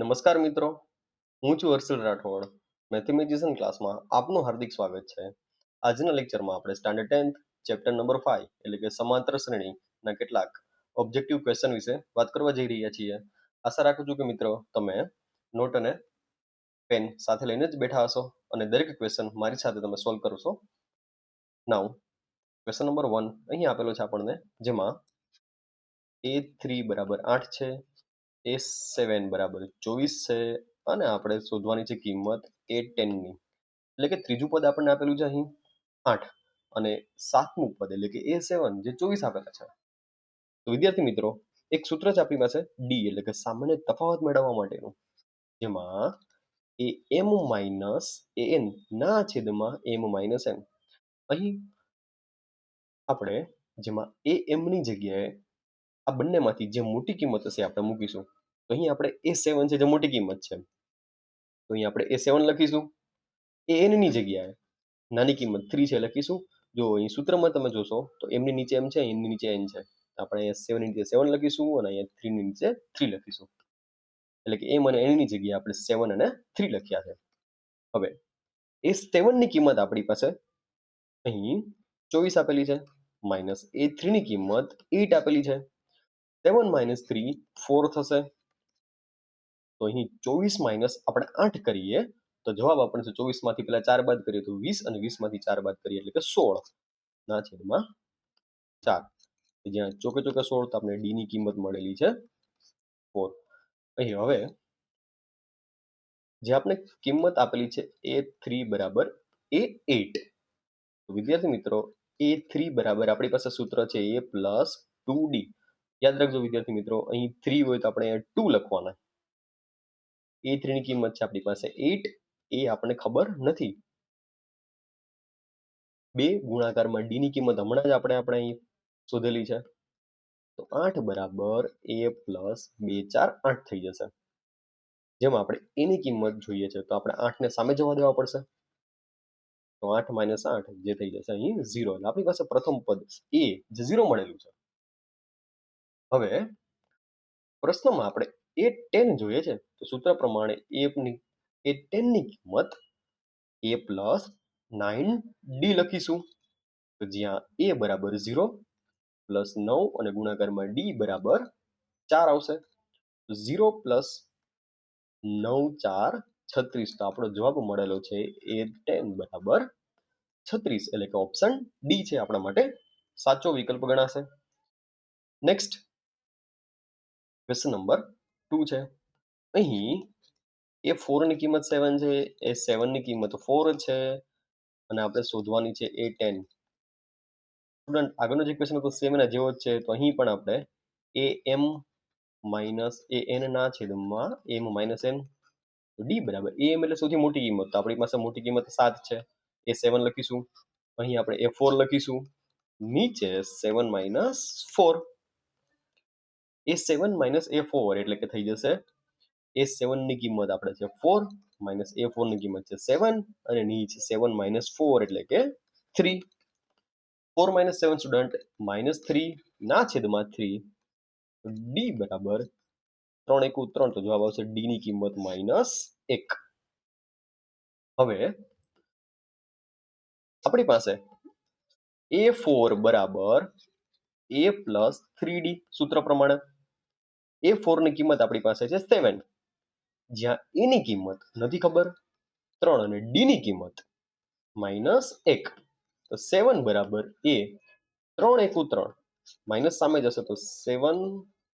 નમસ્કાર મિત્રો, હું છું હર્ષલ રાઠોડ. મેથેમેટિશિયન ક્લાસમાં આપનું હાર્દિક સ્વાગત છે. આજના લેક્ચરમાં આપણે standard tenth chapter number five એટલે કે સમાંતર શ્રેણીના કેટલાક ઓબ્જેક્ટિવ ક્વેશ્ચન વિશે વાત કરવા જઈ રહ્યા છીએ. આશા રાખું છું કે મિત્રો, તમે નોટ અને પેન સાથે લઈને જ બેઠા હશો અને દરેક ક્વેશ્ચન મારી સાથે તમે સોલ્વ કરશો નાવ ક્વેશ્ચન નંબર વન અહીં આપેલો છે આપણને, જેમાં એ થ્રી બરાબર આઠ છે એ સેવન બરાબર, ચોવીસ છે અને આપણે શોધવાની છે કિંમત એ ટેનની એટલે કે ત્રીજું પદ આપણને આપેલું છે અહીં આઠ અને સાતમું પદ એટલે કે એ સેવન જે ચોવીસ આપેલા છે. તો વિદ્યાર્થી મિત્રો, એક સૂત્ર છે આપણી પાસે ડી એટલે કે સામાન્ય તફાવત મેળવવા માટેનું. જેમાં એ એમ માઇનસ એ એન ના છેદમાં એમ માઇનસ એન. અહીં આપણે જેમાં એ એમની જગ્યાએ આ બંનેમાંથી જે મોટી કિંમત હશે આપણે મૂકીશું. તો અહીં આપણે એ સેવન છે, જે મોટી કિંમત છે. તો અહીં આપણે એ સેવન લખીશું. એ એનની જગ્યાએ. નાની કિંમત થ્રી છે લખીશું. જો અહીં સૂત્રમાં તમે જોશો, તો એમની નીચે એમ છે, એમની નીચે એન છે. આપણે અહીંયા સેવન નીચે સેવન લખીશું અને અહીંયા થ્રીની નીચે થ્રી લખીશું. એટલે કે એમ અને એનની જગ્યાએ આપણે સેવન અને થ્રી લખ્યા છે. હવે, એ સેવનની કિંમત આપણી પાસે અહીં ચોવીસ આપેલી છે માઇનસ એ થ્રીની કિંમત એટ આપેલી છે. સેવન માઇનસ થ્રી ફોર થશે. તો અહીં ચોવીસ માઇનસ આપણે આઠ કરીએ, તો જવાબ આપણે ચોવીસમાંથી પેલા ચાર બાદ કરીએ તો વીસ અને વીસમાંથી ચાર બાદ કરીએ એટલે કે સોળ. ના છેદમાં ચાર. જ્યાં ચોકે ચોકે સોળ તો આપણે ડી ની કિંમત મળેલી છે ફોર. અહીં હવે જે આપણે કિંમત આપેલી છે એ થ્રી બરાબર એ એટ. વિદ્યાર્થી મિત્રો, એ થ્રી બરાબર આપણી પાસે સૂત્ર છે એ પ્લસ ટુ ડી. યાદ રાખજો વિદ્યાર્થી મિત્રો, અહીં થ્રી હોય તો આપણે ટુ લખવાના. એ થ્રીની કિંમત છે આપણી પાસે. એટ એ આપણને ખબર નથી. બે ગુણાકારમાં ડી ની કિંમત હમણાં જ આપણે આપણે અહીં શોધેલી છે. તો આઠ બરાબર એ પ્લસ બે ચાર આઠ થઈ જશે. જેમાં આપણે એની કિંમત જોઈએ છે, તો આપણે આઠને સામે જવા દેવા પડશે. તો આઠ માઇનસ આઠ જે થઈ જશે અહીં ઝીરો. એટલે આપણી પાસે પ્રથમ પદ એ જે ઝીરો મળેલું છે. હવે પ્રશ્નમાં આપણે એ ટેન જોઈએ છે. તો સૂત્ર પ્રમાણે એની એ ટેનની કિંમત એ પ્લસ નાઇન ડી લખીશું. તો જ્યાં એ બરાબર ઝીરો, પ્લસ નવ અને ગુણાકારમાં ડી બરાબર ચાર આવશે. ઝીરો પ્લસ નવ ચાર છત્રીસ. તો આપણો જવાબ મળેલો છે એ ટેન બરાબર છત્રીસ. એટલે કે ઓપ્શન ડી છે આપણા માટે. સાચો વિકલ્પ ગણાશે. નેક્સ્ટ. ક્વેશ્ચન નંબર ટુ છે? અહીં એ ફોરની કિંમત સેવન છે, એ સેવનની કિંમત ફોર છે, અને આપણે શોધવાની છે એ ટેન સ્ટુડન્ટ આગળનો જે ક્વેશ્ચન હતો સેમ એના જેવો જ છે, તો અહીં પણ આપણે એ એમ માઇનસ એ એન ના છેદમાં એમ માઇનસ એન ડી બરાબર. એ એમ એટલે સૌથી મોટી કિંમત. તો આપણી પાસે મોટી કિંમત સાત છે. એ સેવન લખીશું. અહીં આપણે એ ફોર લખીશું. નીચે seven minus four A seven minus A four એટલે કે થઈ જશે એ સેવનની કિંમત આપણે છે ફોર માઇનસ એ ફોરની કિંમત છે સેવન અને નીચે સેવન માઇનસ ફોર એટલે કે three four minus seven student minus three ના છેદમાં થ્રી ડી બરાબર ત્રણ એકુ ત્રણ તો જવાબ આવશે ડી ની કિંમત માઇનસ એક. હવે આપણી પાસે એ ફોર બરાબર એ પ્લસ થ્રી ડી સૂત્ર પ્રમાણે એ ફોરની કિંમત આપણી પાસે છે સેવન જ્યાં એની કિંમત, નથી ખબર? ત્રણ અને ડી ની કિંમત માઇનસ એક. તો સેવન બરાબર એ ત્રણ એકુ ત્રણ. માઇનસ સામે જશે તો સેવન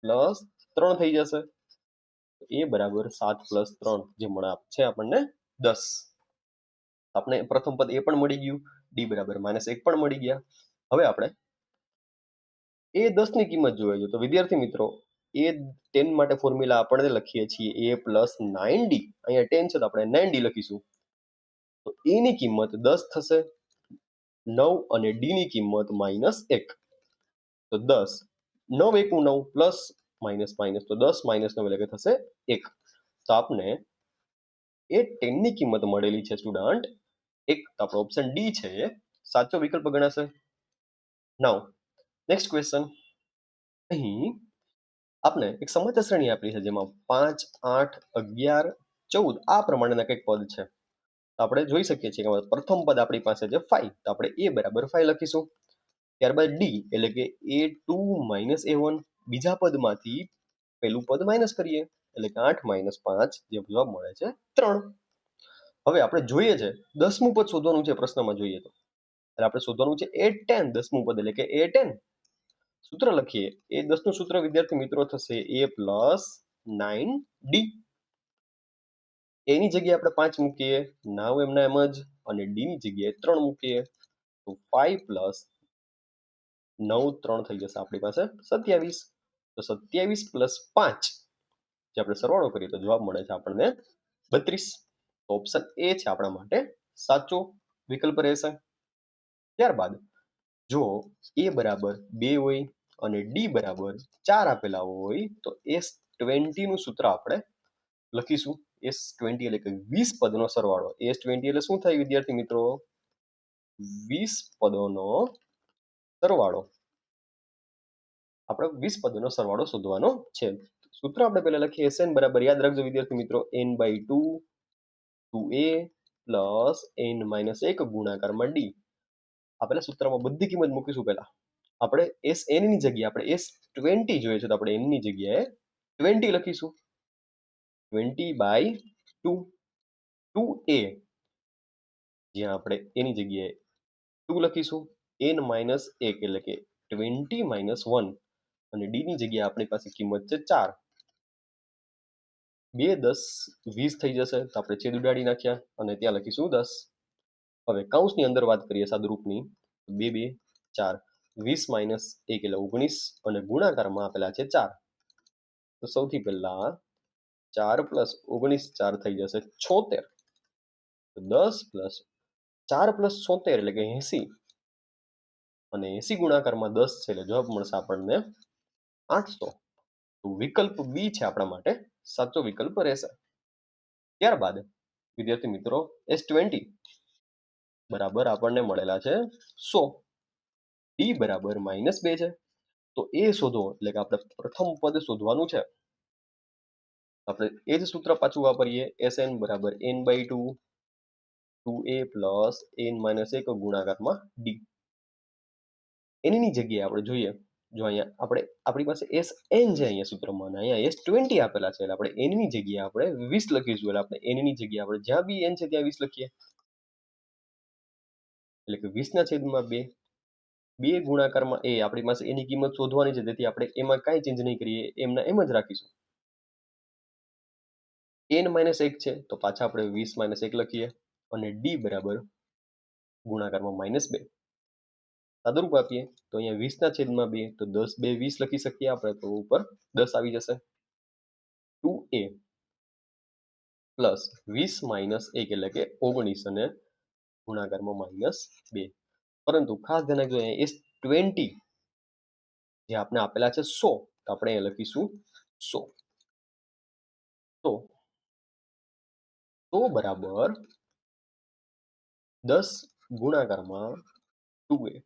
પ્લસ ત્રણ થઈ જશે. એ બરાબર સાત પ્લસ ત્રણ જે મળે છે આપણને દસ. આપણે પ્રથમ પદ એ પણ મળી ગયું. ડી બરાબર માઇનસ એક પણ મળી ગયા. હવે આપણે એ દસની કિંમત જોઈએ તો વિદ્યાર્થી મિત્રો એ ટેન માટે ફોર્મ્યુલા આપણે લખીએ છીએ એ પ્લસ નાઇન ડી. અહીંયા ટેન છે તો આપણે નાઇન ડી લખીશું. તો એની કિંમત દસ થશે, નવ અને ડીની કિંમત માઇનસ એક. તો દસ, નવ એકું નવ, પ્લસ માઇનસ માઇનસ, તો દસ માઇનસ નવ એટલે થશે એક. તો આપને એ ટેનની કિંમત મળેલી છે, સ્ટુડન્ટ. એક આપણો ઓપ્શન ડી છે, સાચો વિકલ્પ ગણાશે. નવ. Next question. અહીં આપને એક સમાંતર શ્રેણી આપેલી છે જેમાં પાંચ, આઠ, અગિયાર, ચૌદ આ પ્રમાણેના કંઈક પદ છે. તો આપણે જોઈ શકીએ છીએ કે પ્રથમ પદ આપણી પાસે છે ફાઈવ તો આપણે એ બરાબર ફાઈવ લખીશું. ત્યારબાદ ડી એટલે કે A two minus A one. બીજા પદમાંથી પહેલું પદ માઇનસ કરીએ એટલે કે આઠ માઇનસ પાંચ જે જવાબ મળે છે ત્રણ. હવે આપણે જોઈએ છે દસમું પદ શોધવાનું છે પ્રશ્નમાં જોઈએ તો. એટલે આપણે શોધવાનું છે એ ટેન. દસમું પદ એટલે કે એ ટેન. સૂત્ર લખીએ. એ દસનું સૂત્ર, વિદ્યાર્થી મિત્રો, થશે એ પ્લસ નાઇન ડી. એની જગ્યાએ આપણે પાંચ મૂકીએ. નાવ એમના એમ જ. અને ડી ની જગ્યાએ ત્રણ મૂકીએ. તો ફાઈવ પ્લસ નવ ત્રણ થઈ જશે આપણી પાસે સત્યાવીસ. તો સત્યાવીસ પ્લસ પાંચ, જે આપણે સરવાળો કરીએ તો જવાબ મળે છે આપણને બત્રીસ. તો ઓપ્શન એ છે આપણા માટે સાચો વિકલ્પ રહેશે. ત્યારબાદ જો એ બરાબર બે હોય અને ડી બરાબર ચાર આપેલા હોય, તો એસ ટ્વેન્ટીનું સૂત્ર આપણે લખીશું. એસ ટ્વેન્ટી એટલે કે વીસ પદનો સરવાળો. એસ ટ્વેન્ટી એટલે શું થાય વિદ્યાર્થી મિત્રો? વીસ પદોનો સરવાળો. આપણે વીસ પદોનો સરવાળો શોધવાનો છે. સૂત્ર આપણે પહેલા લખીએ. એસ એન બરાબર યાદ રાખજો વિદ્યાર્થી મિત્રો. N by two two A plus N minus એક ગુણાકારમાં ડી આ પહેલા સૂત્રમાં બધી કિંમત મૂકીશું પહેલા. આપણે એસ એનની જગ્યાએ, આપણે એસ ટ્વેન્ટી જોઈએ છે તો આપણે એનની જગ્યાએ ટ્વેન્ટી લખીશું. Twenty by two two A જ્યાં આપણે એની જગ્યાએ ટુ લખીશું. એન માઇનસ એક એટલે કે ટ્વેન્ટી માઇનસ વન અને ડીની જગ્યાએ આપણી પાસે કિંમત છે ચાર. બે દસ વીસ થઈ જશે તો આપણે છેદ ઉડાડી નાખ્યા અને ત્યાં લખીશું દસ. હવે કૌંસની અંદર વાત કરીએ સાદુરૂપની બે બે, ચાર, વીસ માઇનસ એક એટલે ઓગણીસ અને ગુણાકારમાં આપેલા છે ચાર. તો સૌથી પહેલા ચાર પ્લસ ઓગણીસ ચાર થઈ જશે છોતેર. દસ પ્લસ ચાર પ્લસ છોતેર એટલે કે એસી. અને એસી ગુણાકારમાં દસ છે એટલે જવાબ મળશે આપણને આઠસો. તો વિકલ્પ બી છે આપણા માટે, સાચો વિકલ્પ રહેશે. ત્યારબાદ, વિદ્યાર્થી મિત્રો, એસ ટ્વેન્ટી. બરાબર આપણને મળેલા છે સો. ડી બરાબર માઇનસ બે છે. તો એ શોધો, એટલે કે આપણે પ્રથમ પદ શોધવાનું છે. આપણે એ જ સૂત્ર પાછું વાપરીએ એસ એન બરાબર N by two two A plus N minus એક ગુણાકારમાં ડી એની જગ્યાએ આપણે જોઈએ, જો અહીંયા આપણે, આપણી પાસે એસ એન છે અહીંયા સૂત્રમાં અહીંયા એસ ટ્વેન્ટી આપેલા છે, એટલે આપણે એનની જગ્યાએ આપણે વીસ લખીશું, એટલે આપણે એનની જગ્યાએ આપણે જ્યાં બી એન છે ત્યાં વીસ લખીએ. એટલે કે વીસના છેદમાં બે. બે ગુણાકારમાં એ આપણી પાસે એની કિંમત શોધવાની છે તેથી આપણે એમાં કાંઈ ચેન્જ નહીં કરીએ, એમના એમ જ રાખીશું. એન માઇનસ એક છે, તો પાછા આપણે વીસ માઇનસ એક લખીએ, અને ડી બરાબર ગુણાકારમાં માઇનસ બે. સાદુરૂપ આપીએ, તો અહીંયા વીસના છેદમાં બે, તો દસ, બે, વીસ લખી શકીએ આપણે, તો ઉપર દસ આવી જશે. ટુ એ પ્લસ વીસ માઇનસ એક એટલે કે ઓગણીસ, અને ગુણાકારમાં માઇનસ બે. પરંતુ ખાસ ધ્યાન રાખજો, અહીંયા ટ્વેન્ટી જે આપણે આપેલા છે સો, તો આપણે અહીંયા લખીશું સો. તો તો બરાબર દસ ગુણાકારમાં ટુ એ.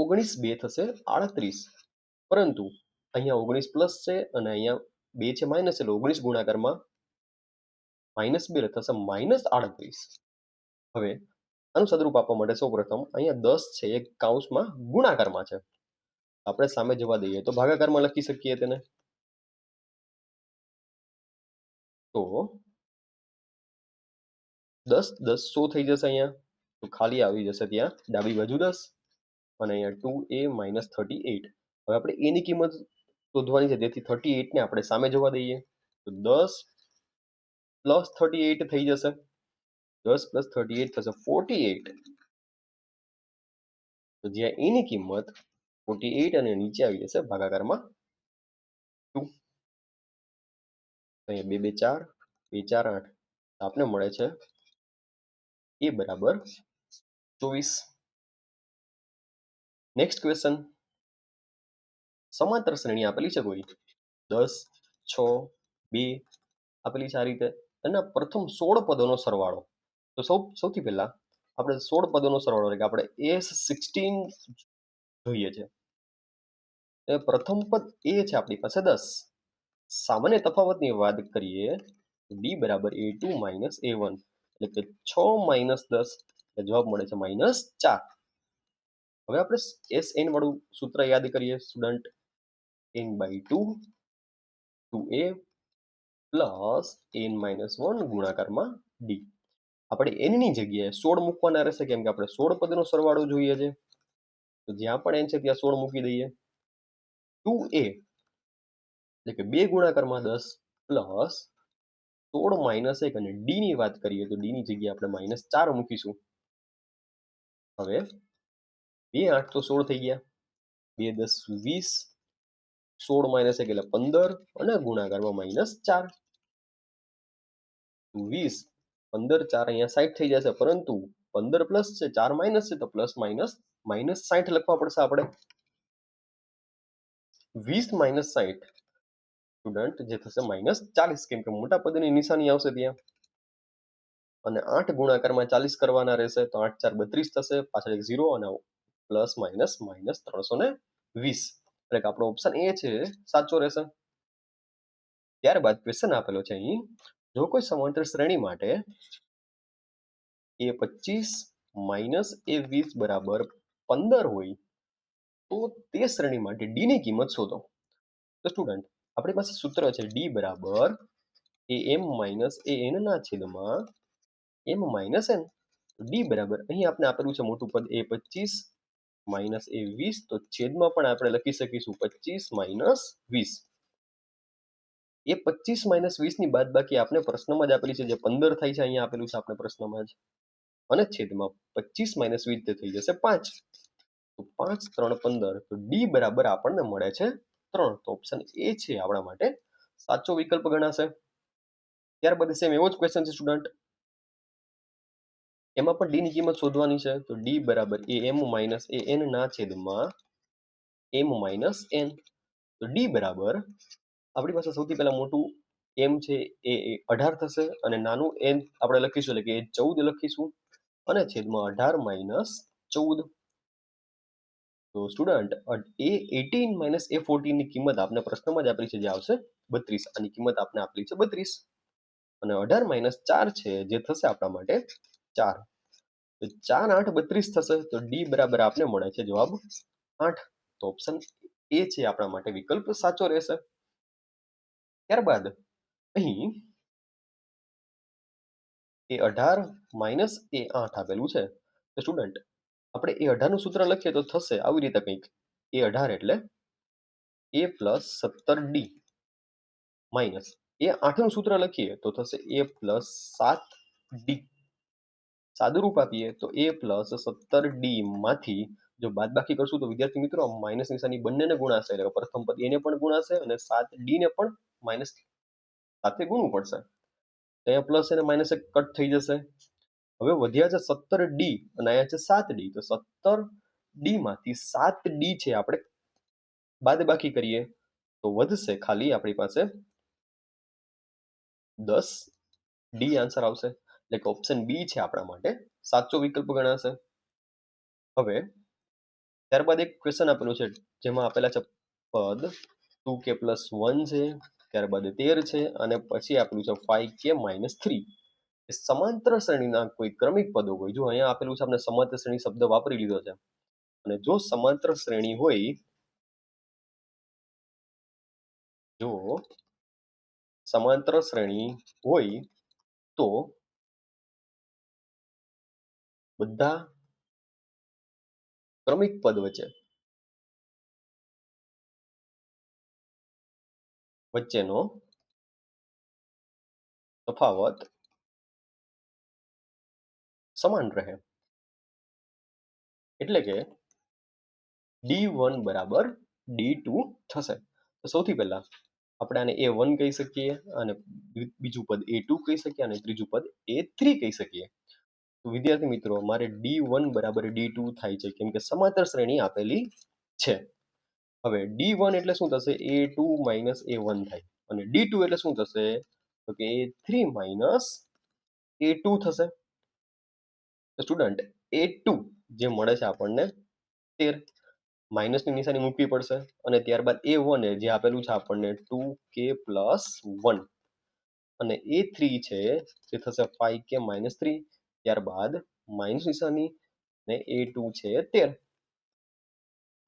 ઓગણીસ બે થશે આડત્રીસ. પરંતુ અહીંયા ઓગણીસ પ્લસ છે અને અહીંયા બે છે માઇનસ એટલે ઓગણીસ ગુણાકારમાં માઇનસ બે થશે માઇનસ આડત્રીસ. હવે આનું સદરૂપ આપવા માટે સૌ પ્રથમ અહીંયા દસ છે એ કાઉન્સમાં ગુણાકારમાં છે. આપણે સામે જવા દઈએ તો ભાગાકારમાં લખી શકીએ તેને. તો દસ દસ સો થઈ જશે અહીંયા? તો ખાલી આવી જશે ત્યાં ડાબી બાજુ દસ અને અહીંયા two A minus thirty eight. હવે આપણે એની કિંમત શોધવાની છે તેથી થર્ટી એટને આપણે સામે જવા દઈએ. તો દસ પ્લસ થર્ટી એટ થઈ જશે. દસ પ્લસ થર્ટી એટ થશે ફોર્ટી એટ. તો જ્યાં એની કિંમત ફોર્ટી એટ અને નીચે આવી જશે ભાગાકારમાં ટુ. અહીંયા બે બે ચાર બે ચાર આઠ. આપને મળે છે એ બરાબર ચોવીસ. નેક્સ્ટ ક્વેશ્ચન સમાંતર શ્રેણી આપેલી છે કોઈ? દસ, છ, બે. આપેલી છે આ રીતે. એના પ્રથમ સોળ પદોનો સરવાળો. તો સૌ, સૌથી પહેલા આપણે સોળ પદોનો સરવાળો એટલે કે આપણે એસ સિક્સટીન જોઈએ છે. પ્રથમ પદ એ છે આપણી પાસે દસ. સામાન્ય તફાવતની વાત કરીએ ડી બરાબર A two minus A one એટલે કે છ માઇનસ દસ જવાબ મળે છે માઇનસ ચાર. હવે આપણે એસ એન વાળું સૂત્ર યાદ કરીએ student N by two two A plus N minus one ગુણાકારમાં ડી આપણે એનની જગ્યાએ સોળ મૂકવાના રહેશે, કેમ કે આપણે સોળ પદનો સરવાળો જોઈએ છે. તો જ્યાં પણ એન છે, ત્યાં સોળ મૂકી દઈએ. ટુ એ, એટલે કે બે ગુણાકારમાં દસ પ્લસ સોળ માઇનસ એક અને ડી ની વાત કરીએ તો ડી ની જગ્યાએ આપણે માઇનસ ચાર મૂકીશું. હવે બે આઠ તો સોળ થઈ ગયા. બે દસ વીસ, સોળ માઇનસ એક એટલે પંદર અને ગુણાકારમાં માઇનસ ચાર. વીસ પંદર ચાર અહીંયા સાઠ થઈ જશે. પરંતુ પંદર પ્લસ છે, ચાર માઇનસ છે, તો પ્લસ માઇનસ માઇનસ સાઠ લખવા પડશે આપણે. વીસ માઇનસ સાઠ સ્ટુડન્ટ જે થશે માઇનસ ચાલીસ, કેમ કે મોટા પદની નિશાની આવશે ત્યાં. અને આઠ ગુણાકારમાં ચાલીસ કરવાના રહેશે, તો આઠ ચાર બત્રીસ થશે, પાછળ એક ઝીરો અને પ્લસ માઇનસ માઇનસ ત્રણસો ને વીસ. એટલે કે આપણો ઓપ્શન એ છે, સાચો રહેશે. ત્યારબાદ ક્વેશ્ચન આપેલો છે અહીં. જો કોઈ સમાંતર શ્રેણી માટે એ પચીસ માઇનસ એ વીસ બરાબર પંદર હોય, તો તે શ્રેણી માટે ડી ની કિંમત શોધો. તો સ્ટુડન્ટ, આપણી પાસે સૂત્ર છે ડી બરાબર એ એમ માઇનસ એ એનના છેદમાં એમ માઇનસ એન. ડી બરાબર, અહીં આપણે આપેલું છે મોટું પદ એ પચીસ માઇનસ એ વીસ, તો છેદમાં પણ આપણે લખી શકીશું પચીસ માઇનસ વીસ. એ પચીસ માઇનસ વીસની બાદ બાકી આપણે પ્રશ્નમાં જ આપેલી છે. જે પંદર થાય છે, અહીંયા આપેલું છે આપણે પ્રશ્નમાં જ. અને છેદમાં પચીસ માઇનસ વીસ થઈ જશે પાંચ. તો પાંચ, ત્રણ, પંદર, તો ડી બરાબર આપણને મળે છે ત્રણ. તો ઓપ્શન એ છે આપણા માટે. સાચો વિકલ્પ ગણાશે. ત્યારબાદ સેમ એવો જ ક્વેશ્ચન છે સ્ટુડન્ટ એમાં પણ ડીની કિંમત શોધવાની છે. તો ડી બરાબર એ એમ માઇનસ એ એન ના છેદમાં એમ માઇનસ એન તો ડી બરાબર આપણી પાસે સૌથી પહેલા મોટું એમ છે એ અઢાર થશે અને નાનું એમ આપણે લખીશું એટલે કે ચૌદ લખીશું અને છેદમાં અઢાર માઇનસ ચૌદ. તો student A eighteen minus A ફોર્ટીનની કિંમત આપને પ્રશ્નમાં જ આપેલી છે જે આવશે બત્રીસ. આની કિંમત આપને આપેલી છે બત્રીસ. અને અઢાર માઇનસ ચાર છે જે થશે આપણા માટે ચાર. તો ચાર આઠ બત્રીસ થશે તો ડી બરાબર આપને મળે છે જવાબ આઠ. તો ઓપ્શન એ છે આપણા માટે વિકલ્પ સાચો રહેશે. ત્યારબાદ અહીં એ અઢાર માઇનસ એ આઠ આપેલું છે. તો સ્ટુડન્ટ, આપણે એ અઢારનું સૂત્ર લખીએ તો થશે આવી રીતે કંઈક. એ અઢાર એટલે એ પ્લસ સત્તર ડી માઇનસ. એ આઠનું સૂત્ર લખીએ તો થશે એ પ્લસ સાત ડી. સાદુરૂપ આપીએ તો એ પ્લસ સત્તર ડી માંથી જો બાદ બાકી કરશું તો વિદ્યાર્થી મિત્રો માઇનસ નિશાની બંનેને ગુણાશે. એટલે પ્રથમ પદ એને પણ ગુણાશે અને સાત ડી ને પણ માઇનસ સાથે ગુણવું પડશે. અહીંયા પ્લસ અને માઇનસ કટ થઈ જશે. હવે વધ્યા છે સત્તર ડી અને અહીંયા છે સાત ડી તો સત્તર ડી માંથી સાત ડી છે આપણે બાદ બાકી કરીએ. તો વધશે ખાલી આપણી પાસે દસ ડી આન્સર આવશે. એટલે કે ઓપ્શન બી છે આપણા માટે. સાચો વિકલ્પ ગણાશે. હવે ત્યારબાદ એક ક્વેશ્ચન આપેલું છે. જેમાં આપેલા છે પદ ટુ કે પ્લસ વન છે. ત્યારબાદ તેર છે અને પછી આપેલું છે ફાઈવ કે માઇનસ થ્રી સમાંતર શ્રેણીના કોઈ ક્રમિક પદો હોય. જો અહીંયા આપેલું છે, આપણે સમાંતર શ્રેણી શબ્દ વાપરી લીધો છે. અને જો સમાંતર શ્રેણી હોય, જો સમાંતર શ્રેણી હોય, તો બધા ક્રમિક પદ વચ્ચે વચ્ચેનો તફાવત સમાન રહે. એટલે કે ડી વન બરાબર ડી ટુ થશે. તો સૌથી પહેલા આપણે આને એ વન કહી શકીએ અને બીજું પદ એ ટુ કહી શકીએ અને ત્રીજું પદ એ થ્રી કહી શકીએ. તો વિદ્યાર્થી મિત્રો, મારે ડી વન બરાબર ડી ટુ થાય છે. કેમ કે સમાંતર શ્રેણી આપેલી છે. હવે ડી વન એટલે શું થશે? A two minus A one થાય. અને ડી ટુ એટલે શું થશે? તો કે A three minus A two થશે. સ્ટુડન્ટ એ ટુ જે મળે છે આપણને તેર. માઇનસની નિશાની મૂકવી પડશે. અને ત્યારબાદ એ વન જે આપેલું છે આપણને ટુ કે પ્લસ વન અને એ થ્રી છે જે થશે ફાઈવ કે માઇનસ થ્રી ત્યારબાદ માઇનસ નિશાની ને એ ટુ છે તેર.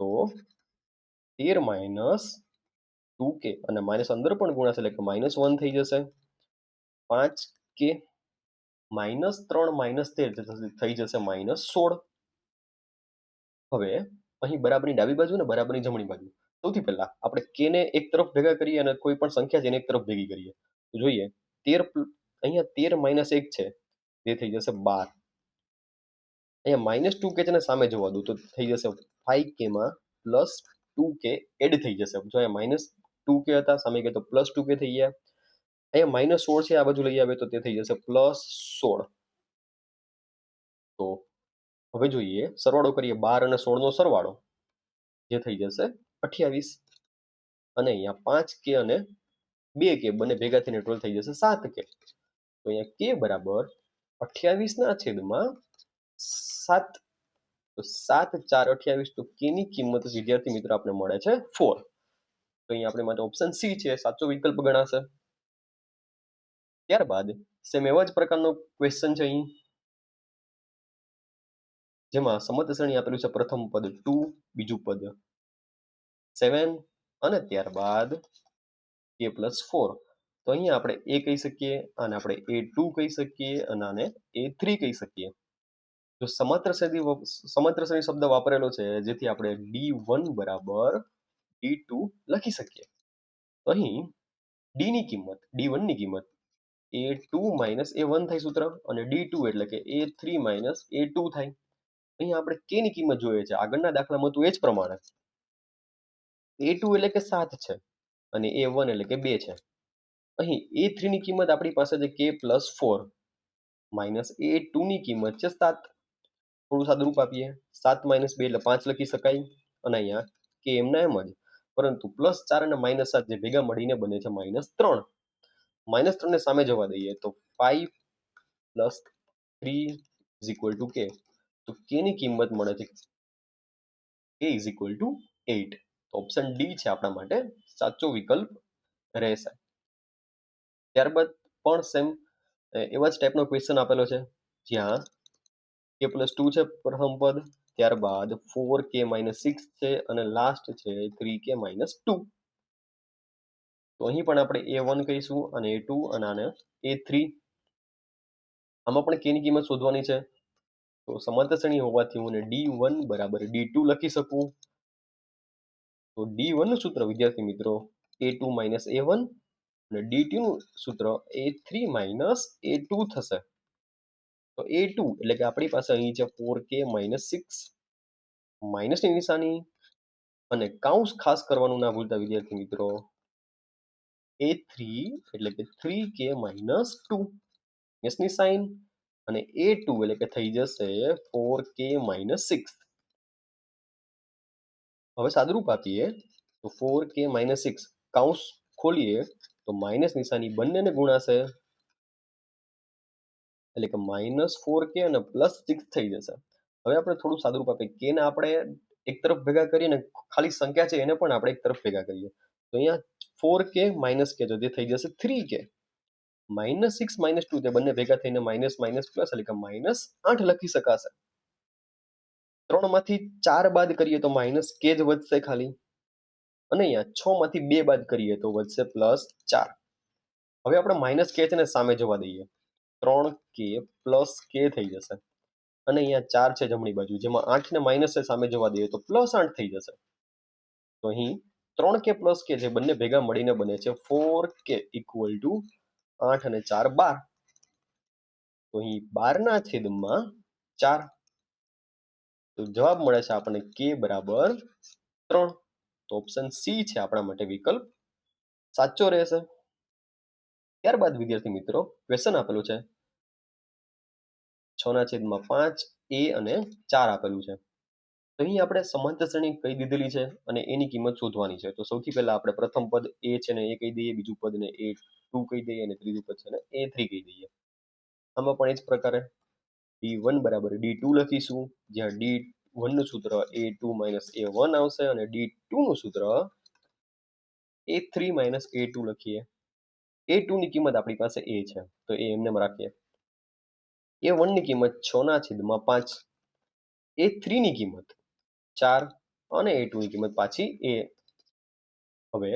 તો તેર માઇનસ ટુ કે અને માઇનસ અંદર પણ ગુણાશે એટલે કે માઇનસ વન થઈ જશે. પાંચ કે માઇનસ ત્રણ, માઇનસ તેર થઈ જશે માઇનસ સોળ. હવે અહીં બરાબરની ડાબી બાજુ ને બરાબરની જમણી બાજુ. સૌથી પહેલા આપણે કે ને એક તરફ ભેગા કરીએ અને કોઈ પણ સંખ્યા છે એને એક તરફ ભેગી કરીએ. તો જોઈએ, તેર અહીંયા તેર માઇનસ એક છે, તે થઈ જશે બાર. અહીંયા માઇનસ ટુ કે છે ને સામે જોવા દઉં તો થઈ જશે ફાઈવ કેમાં પ્લસ ટુ કે એડ થઈ જશે. જો અહીંયા માઇનસ ટુ કે હતા, સામે કે તો પ્લસ ટુ કે થઈ ગયા. અહીંયા માઇનસ સોળ છે, આ બાજુ લઈ આવે તો તે થઈ જશે પ્લસ સોળ. તો હવે જોઈએ, સરવાળો કરીએ, બાર અને સોળનો સરવાળો, જે થઈ જશે અઠ્યાવીસ. અને અહીંયા પાંચ કે અને બે કે, બંને ભેગા થઈને ટોટલ થઈ જશે સાત કે. તો અહીંયા કે બરાબર અઠ્યાવીસના છેદમાં સાત તો સાત ચાર અઠ્યાવીસ તો કેની કિંમત વિદ્યાર્થી મિત્રો આપણે મળે છે? ફોર તો અહીંયા આપણે માટે ઓપ્શન સી છે, સાચો વિકલ્પ ગણાશે. ત્યારબાદ સેમ એવા જ પ્રકારનો ક્વેશ્ચન છે અહીં. જેમાં સમત શ્રેણી આપેલું છે પ્રથમ પદ ટુ બીજું પદ સેવન અને ત્યારબાદ કે પ્લસ ફોર તો અહીંયા આપણે એ કહી શકીએ અને આપણે એ ટુ કહી શકીએ અને આને એ થ્રી કહી શકીએ. જો સમત્ર સદી સમત્ર સદી શબ્દ વાપરેલો છે, જેથી આપણે ડી વન બરાબર ડી ટુ લખી શકીએ. અહીં ડી ની કિંમત, ડી ની કિંમત A two minus A one થાય સૂત્ર અને ડી ટુ એટલે કે A three minus A two થાય. અહીં આપણે કે ની કિંમત જોઈએ છે, આગળના દાખલામાં તો એ જ પ્રમાણે. એ ટુ એટલે કે સાત છે અને એ વન એટલે કે બે છે. અહીં એ થ્રી ની કિંમત આપણી પાસે છે K plus four minus A two ની કિંમત છે સાત. થોડું સાદુરૂપ આપીએ. સાત માઇનસ બે એટલે પાંચ લખી શકાય. અને અહીંયા કે એમના એમ જ. પરંતુ પ્લસ ચાર અને માઇનસ સાત જે ભેગા મળીને બને છે માઇનસ ત્રણ. માઇનસ ત્રણને સામે જવા દઈએ તો five plus three is equal to K તો કે ની કિંમત મળે છે K is equal to eight તો ઓપ્શન ડી છે આપણા માટે. સાચો વિકલ્પ રહેશે. ત્યારબાદ પણ સેમ એવા જ ટાઈપનો ક્વેશ્ચન આપેલો છે. જ્યાં કે પ્લસ ટુ છે પ્રથમ પદ, ત્યારબાદ ફોર કે માઇનસ સિક્સ છે અને લાસ્ટ છે થ્રી કે માઇનસ ટુ તો અહીં પણ આપણે એ વન કહીશું અને એ ટુ અને આને એ થ્રી આમાં પણ કેની કિંમત શોધવાની છે. તો સમાંતર શ્રેણી હોવાથી હું ડી વન બરાબર ડી ટુ લખી શકું. તો ડી વનનું સૂત્ર, વિદ્યાર્થી મિત્રો A two minus A one અને ડી ટુ નું સૂત્ર A three minus A two થશે. તો એ ટુ, એટલે કે આપણી પાસે અહીં છે ફોર કે માઇનસ સિક્સ માઇનસની નિશાની. અને કાઉન્સ ખાસ કરવાનું ના ભૂલતા વિદ્યાર્થી મિત્રો. એ થ્રી એટલે કે થ્રી કે માઇનસ ટુ એસની સાઇન અને એ ટુ, એટલે કે થઈ જશે ફોર કે માઇનસ સિક્સ હવે સાદરૂપ આપીએ, તો ફોર કે માઇનસ સિક્સ કાઉન્સ ખોલીએ, તો માઇનસ નિશાની બંનેને ગુણાશે. એટલે કે માઇનસ ફોર કે અને પ્લસ સિક્સ થઈ જશે. હવે આપણે થોડું સાદુરૂપ આપીએ. કે ને આપણે એક તરફ ભેગા કરીએ ને ખાલી સંખ્યા છે એને પણ આપણે એક તરફ ભેગા કરીએ. તો અહીંયા ફોર કે માઇનસ કે તે થઈ જશે થ્રી કે માઇનસ સિક્સ માઇનસ ટુ તે બંને ભેગા થઈને માઇનસ માઇનસ પ્લસ એટલે કે માઇનસ આઠ લખી શકાશે. ત્રણમાંથી ચાર બાદ કરીએ તો માઇનસ કે જ વધશે ખાલી. અને અહીંયા છ માંથી બે બાદ કરીએ તો વધશે પ્લસ ચાર. હવે આપણે માઇનસ કે છે ને સામે જોવા દઈએ. ત્રણ કે પ્લસ કે થઈ જશે. અને અહીંયા ચાર છે જમણી બાજુ, જેમાં આઠ ને માઇનસ સામે જવા દઈએ તો પ્લસ આઠ થઈ જશે. તો અહીં ત્રણ કે પ્લસ કે જે બંને ભેગા મળીને બને છે ફોર કે ઇક્વલ ટુ આઠ અને ચાર બાર. તો અહીં બારના છેદમાં ચાર. તો જવાબ મળે છે આપણને કે બરાબર ત્રણ. તો ઓપ્શન સી છે આપણા માટે વિકલ્પ. સાચો રહેશે. ત્યારબાદ વિદ્યાર્થી મિત્રો ક્વેશ્ચન આપેલું છે. છ ના છેદમાં પાંચ એ અને ચાર આપેલું છે. અહીં આપણે સમાંતર શ્રેણી કહી દીધેલી છે અને એની કિંમત શોધવાની છે. તો સૌથી પહેલા આપણે પ્રથમ પદ એ છે ને એ કહી દઈએ, બીજું પદ ને એ ટુ કહી દઈએ અને ત્રીજું પદ છે ને એ થ્રી કહી દઈએ. આમાં પણ એ જ પ્રકારે ડી વન બરાબર ડી ટુ લખીશું. જ્યાં ડી વનનું સૂત્ર A two minus A one આવશે અને ડી ટુનું સૂત્ર A three minus A two લખીએ. એ ટુની કિંમત આપણી પાસે એ છે. તો એ એમને રાખીએ. એ વનની કિંમત છ ના છેદમાં પાંચ. એ થ્રીની કિંમત ચાર અને એ ટુની કિંમત પાછી એ હવે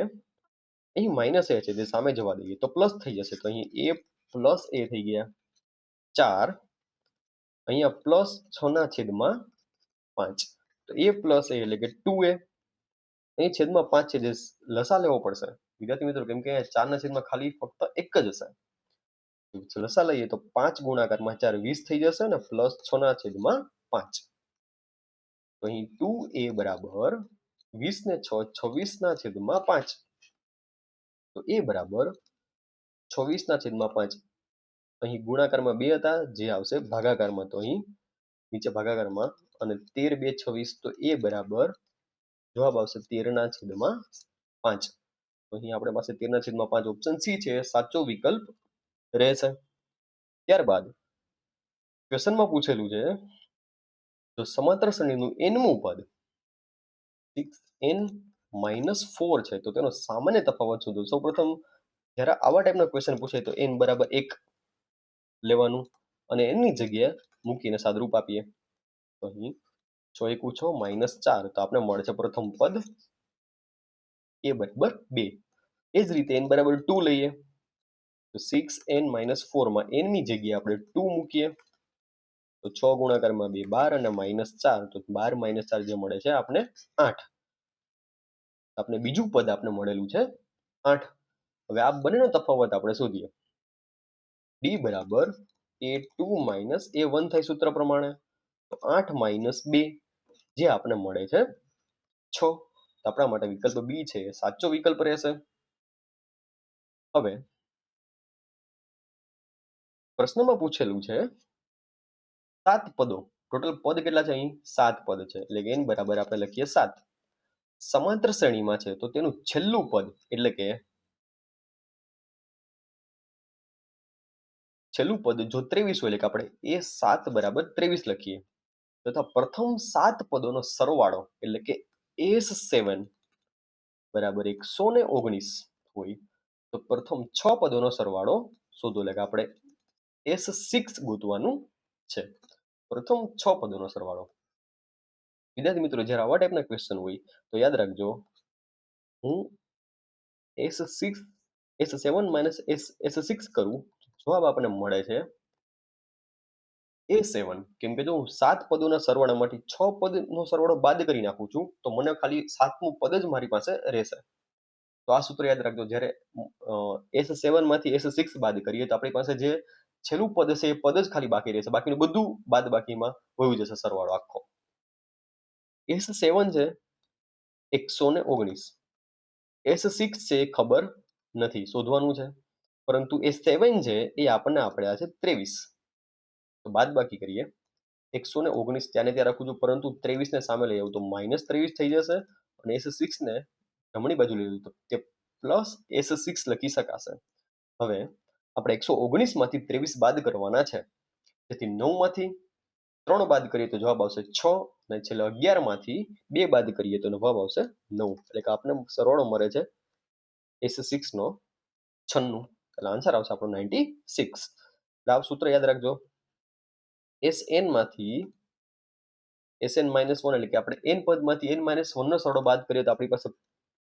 અહીં માઇનસ એ છે જે સામે જવા દઈએ તો પ્લસ થઈ જશે. તો અહીં એ પ્લસ એ થઈ ગયા ચાર. અહીંયા પ્લસ છ ના છેદમાં પાંચ. તો એ પ્લસ એ એટલે કે ટુ એ અહીં છેદમાં પાંચ છે જે લસા લેવો પડશે. વિદ્યાર્થી મિત્રો, કેમ કે ચારના છેદમાં ખાલી ફક્ત એક જ હશે. લસા લઈએ તો પાંચ ગુણાકારમાં ચાર વીસ થઈ જશે ને પ્લસ છ ના છેદમાં પાંચ. તો અહીં ટુ એ બરાબર વીસ ને છ, છવ્વીસ ના છેદમાં પાંચ. તો એ બરાબર છવ્વીસના છેદમાં પાંચ. અહીં ગુણાકારમાં બે હતા, જે આવશે ભાગાકારમાં. તો અહીં નીચે ભાગાકારમાં અને તેર બે છવ્વીસ, તો એ બરાબર જવાબ આવશે તેરના છેદમાં પાંચ. તો અહીં આપણે પાસે તેરના છેદમાં પાંચ ઓપ્શન સી છે. સાચો વિકલ્પ રહેશે. ત્યારબાદ ક્વેશ્ચનમાં પૂછેલું છે, જો સમાંતર શ્રેણીનું એનમું પદ સિક્સ એન માઇનસ ફોર છે, તો તેનો સામાન્ય તફાવત શોધો સૌપ્રથમ જ્યારે આવા ટાઈપના ક્વેશ્ચન પૂછાય તો એન બરાબર એક લેવાનું અને એની જગ્યાએ મૂકીને સાદરૂપ આપીએ. તો અહીં છ એકુ છ માઇનસ ચાર, તો આપણે મળશે પ્રથમ પદ એ બરાબર બે. એ જ રીતે એન બરાબર ટુ લઈએ. તો સિક્સ એન માઇનસ ફોરમાં એનની જગ્યાએ આપણે ટુ મૂકીએ. તો છ ગુણાકારમાં બે, બાર અને માઇનસ ચાર. તો બાર માઇનસ ચાર જે મળે છે આપણે આઠ. આપણે બીજું પદ આપણે મળેલું છે આઠ. હવે આ બંનેનો તફાવત આપણે શોધીએ. ડી બરાબર A two minus A one થાય સૂત્ર પ્રમાણે. તો આઠ માઇનસ બે જે આપણે મળે છે છ. તો આપણા માટે વિકલ્પ બી છે. સાચો વિકલ્પ રહેશે? હવે પ્રશ્નમાં પૂછેલું છે, સાત પદો. ટોટલ પદ કેટલા છે અહીં? સાત પદ છે. એટલે કે એન બરાબર આપણે લખીએ સાત. સમાંતર શ્રેણીમાં છે, તો તેનું છેલ્લું પદ એટલે કે છેલ્લું પદ જો ત્રેવીસ હોય, એટલે કે આપણે એ સાત બરાબર ત્રેવીસ લખીએ. તથા પ્રથમ સાત પદોનો સરવાળો એટલે કે એસ સેવન બરાબર એકસો ને ઓગણીસ હોય, તો પ્રથમ છ પદોનો સરવાળો શોધો. એટલે આપણે એસ સિક્સ ગોતવાનું છે. પ્રથમ છ પદોનો સરવાળો. વિદ્યાર્થી મિત્રો, જ્યારે આવા ટાઈપના ક્વેશ્ચન હોય, તો યાદ રાખજો, હું S six, S seven minus S S six કરું જવાબ આપણને મળે છે એ સેવન. કેમ કે જો હું સાત પદોના સરવાળામાંથી છ પદનો સરવાળો બાદ કરી નાખું છું, તો મને ખાલી સાતમું પદ જ મારી પાસે રહેશે. તો આ સૂત્ર યાદ રાખજો, જ્યારે એસ સેવનમાંથી એસ સિક્સ બાદ કરીએ, તો આપણી પાસે જે છેલ્લું પદ છે, એ પદ જ ખાલી બાકી રહેશે. બાકીનું બધું બાદ બાકીમાં વયું જશે સરવાળો આખો. એસ સેવન છે એકસો ને ઓગણીસ. એસ સિક્સ છે એ ખબર નથી, શોધવાનું છે. પરંતુ એ સેવન છે એ આપણને આપણે છે ત્રેવીસ. તો બાદ બાકી કરીએ. એકસો ને ઓગણીસ ત્યાંને ત્યાં રાખું છું પરંતુ ત્રેવીસને સામે લઈ આવું. તો માઇનસ ત્રેવીસ થઈ જશે અને એસ સિક્સને જમણી બાજુ લઈ તો તે પ્લસ એસ સિક્સ લખી શકાશે. હવે આપણે એકસો ઓગણીસમાંથી ત્રેવીસ બાદ કરવાના છે. જેથી નવમાંથી ત્રણ બાદ કરીએ તો જવાબ આવશે છ, અને છેલ્લે અગિયારમાંથી બે બાદ કરીએ તો જવાબ આવશે નવ. એટલે કે આપણને સરવાળો મળે છે એસ સિક્સનો છન્નું. એટલે આન્સર આવશે આપણો નાઇન્ટી સિક્સ એટલે આ સૂત્ર યાદ રાખજો. એસ એનમાંથી એસ એન માઇનસ વન એટલે કે આપણે એન પદમાંથી એન માઇનસ વનનો સરવાળો બાદ કરીએ તો આપણી પાસે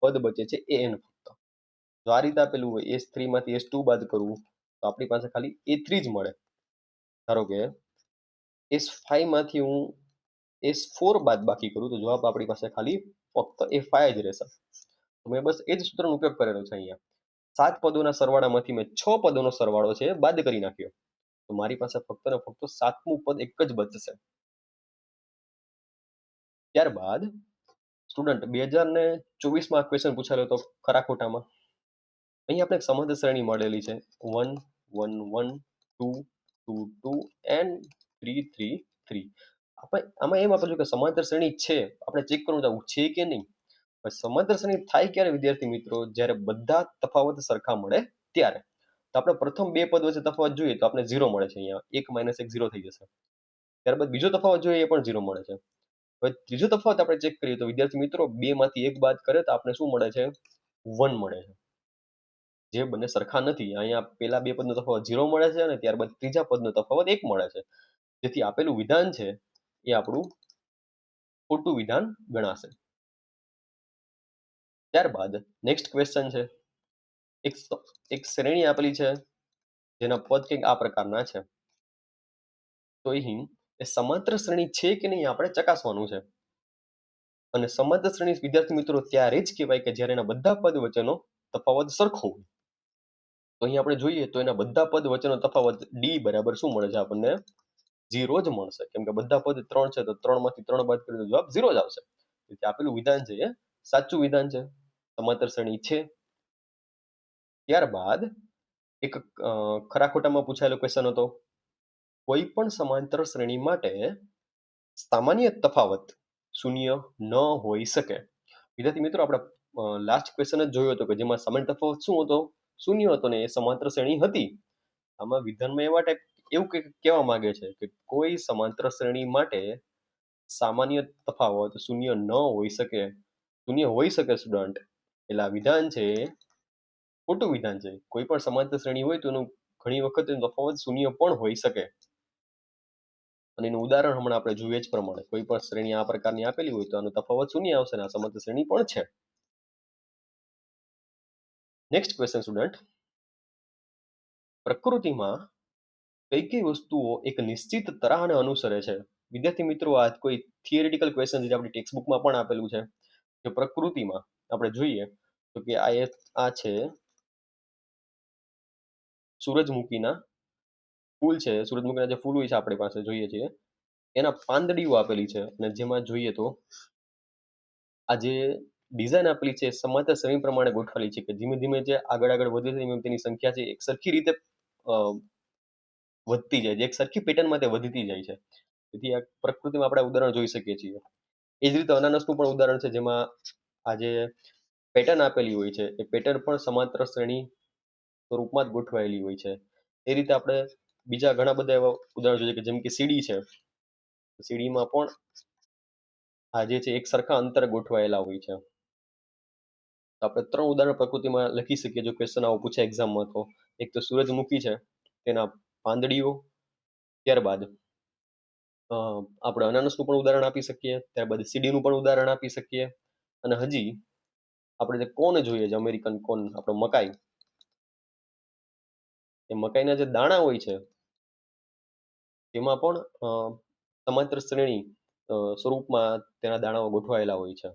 પદ બચે છે એ એન ફક્ત. જો આ રીતે આપેલું હોય, એસ થ્રીમાંથી એસ ટુ બાદ કરવું, તો આપણી પાસે ખાલી એ થ્રી જ મળે. ધારો કે એસ ફાઈવમાંથી હું એસ ફોર બાદ બાકી કરું, તો જવાબ આપણી પાસે ખાલી ફક્ત એ ફાઈવ જ રહેશે. તો મેં બસ એ જ સૂત્રનો ઉપયોગ કરેલો છે અહીંયા. સાત પદોના સરવાળામાંથી મેં છ પદોનો સરવાળો છે બાદ કરી નાખ્યો. તો મારી પાસે ફક્ત ને ફક્ત સાતમું પદ એક જ બચશે. ત્યારબાદ સ્ટુડન્ટ બે હજાર ને ચોવીસમાં ક્વેશ્ચન પૂછાયો હતો ખરા ખોટામાં અહીં આપણે એક શ્રેણી મળેલી છે. One one one two two two and three three three આપણે આમાં એમ આપણે કે સમાંતર શ્રેણી છે. આપણે ચેક કરવું જવું છે કે નહીં? સમાંતર શ્રેણી થાય ક્યારે વિદ્યાર્થી મિત્રો? જ્યારે બધા તફાવત સરખા મળે ત્યારે. તો આપણે પ્રથમ બે પદ વચ્ચે તફાવત જોઈએ તો આપણે ઝીરો મળે છે અહીંયા. એક માઇનસ એક ઝીરો થઈ જશે. ત્યારબાદ બીજો તફાવત જોઈએ એ પણ ઝીરો મળે છે. હવે ત્રીજો તફાવત આપણે ચેક કરીએ તો વિદ્યાર્થી મિત્રો બે માંથી એક બાદ કરે તો આપણે શું મળે છે? વન મળે છે. જે બંને સરખા નથી. અહીંયા પેલા બે પદનો તફાવત ઝીરો મળે છે અને ત્યારબાદ ત્રીજા પદનો તફાવત એક મળે છે. જેથી આપેલું વિધાન છે એ આપણું ખોટું વિધાન ગણાશે. ત્યારબાદ નેક્સ્ટ ક્વેશ્ચન છે. એક એક શ્રેણી આપેલી છે, જેના પદ કંઈક આ પ્રકારના છે. તો અહીં એ સમાંતર શ્રેણી છે કે નહીં આપણે ચકાસવાનું છે. અને સમાંતર શ્રેણી વિદ્યાર્થી મિત્રો ત્યારે જ કહેવાય કે જ્યારે એના બધા પદ વચ્ચેનો તફાવત સરખો હોય. તો અહીં આપણે જોઈએ તો એના બધા પદ વચ્ચેનો તફાવત ડી બરાબર શું મળે છે આપણને? ઝીરો જ મળશે. કેમ કે બધા પદ ત્રણ છે તો ત્રણમાંથી ત્રણ બાદ કરીએ તો જવાબ ઝીરો જ આવશે. આપેલું વિધાન છે એ સાચું વિધાન છે. સમાંતર શ્રેણી છે ત્યારબાદ એક ખરા ખોટામાં પૂછાયેલો ક્વેશ્ચન હતો. કોઈ પણ સમાંતર શ્રેણી માટે સામાન્ય તફાવત શૂન્ય ન હોઈ શકે. વિદ્યાર્થી મિત્રો, આપણે લાસ્ટ ક્વેશ્ચન જ જોયો હતો કે જેમાં સામાન્ય તફાવત શું હતો? શૂન્ય હતો ને એ સમાંતર શ્રેણી હતી. આમાં વિધાનમાં એવા ટાઈપ એવું કહેવા માંગે છે કે કોઈ સમાંતર શ્રેણી માટે સામાન્ય તફાવત શૂન્ય ન હોઈ શકે. શૂન્ય હોઈ શકે સ્ટુડન્ટ એટલે આ વિધાન છે ખોટું વિધાન છે. કોઈ પણ સમાંતર શ્રેણી હોય તો એનું ઘણી વખત તફાવત શૂન્ય પણ હોઈ શકે. અને એનું ઉદાહરણ હમણાં આપણે જોઈએ જ પ્રમાણે. કોઈ પણ શ્રેણી આ પ્રકારની આપેલી હોય તો આનો તફાવત શૂન્ય આવશે અને આ સમાંતર શ્રેણી પણ છે. નેક્સ્ટ ક્વેશ્ચન સ્ટુડન્ટ પ્રકૃતિમાં કઈ કઈ વસ્તુઓ એક નિશ્ચિત તરાહને અનુસરે છે? વિદ્યાર્થી મિત્રો, આ કોઈ થિયરિટિકલ ક્વેશ્ચન જે આપણી ટેક્સ્ટ બુકમાં પણ આપેલું છે. કે પ્રકૃતિમાં આપણે જોઈએ તો કે આ આ છે સૂરજમુખીના ફૂલ છે. સૂરજમુખીના જે ફૂલ હોય છે આપણી પાસે જોઈએ છીએ. એના પાંદડીઓ આપેલી છે અને જેમાં જોઈએ તો આ જે ડિઝાઇન આપેલી છે સમાંતર શ્રેણી પ્રમાણે ગોઠવેલી છે કે ધીમે ધીમે જે આગળ આગળ વધે છે એમ તેની સંખ્યા છે એક સરખી રીતે વધતી જાય છે. એક સરખી પેટર્નમાં તે વધતી જાય છે. તેથી આ પ્રકૃતિમાં આપણે ઉદાહરણ જોઈ શકીએ છીએ. એ જ રીતે અનાનસનું પણ ઉદાહરણ છે જેમાં આ જે પેટર્ન આપેલી હોય છે એ પેટર્ન પણ સમાંતર શ્રેણી સ્વરૂપમાં જ ગોઠવાયેલી હોય છે. એ રીતે આપણે બીજા ઘણા બધા એવા ઉદાહરણ જોઈએ કે જેમ કે સીડી છે. સીડીમાં પણ આ જે છે એક સરખા અંતર ગોઠવાયેલા હોય છે. આપણે ત્રણ ઉદાહરણ પ્રકૃતિમાં લખી શકીએ જો ક્વેશ્ચન આવો પૂછે એક્ઝામમાં તો. એક તો સૂરજમુખી છે, તેના પાંદડીઓ ત્યારબાદ આપણે અનાનસનું પણ ઉદાહરણ આપી શકીએ, ત્યારબાદ સીડીનું પણ ઉદાહરણ આપી શકીએ. અને હજી આપણે જે કોન જોઈએ છે, અમેરિકન કોન, આપણો મકાઈ એ મકાઈના જે દાણા હોય છે તેમાં પણ સમાંતર શ્રેણી સ્વરૂપમાં તેના દાણાઓ ગોઠવાયેલા હોય છે.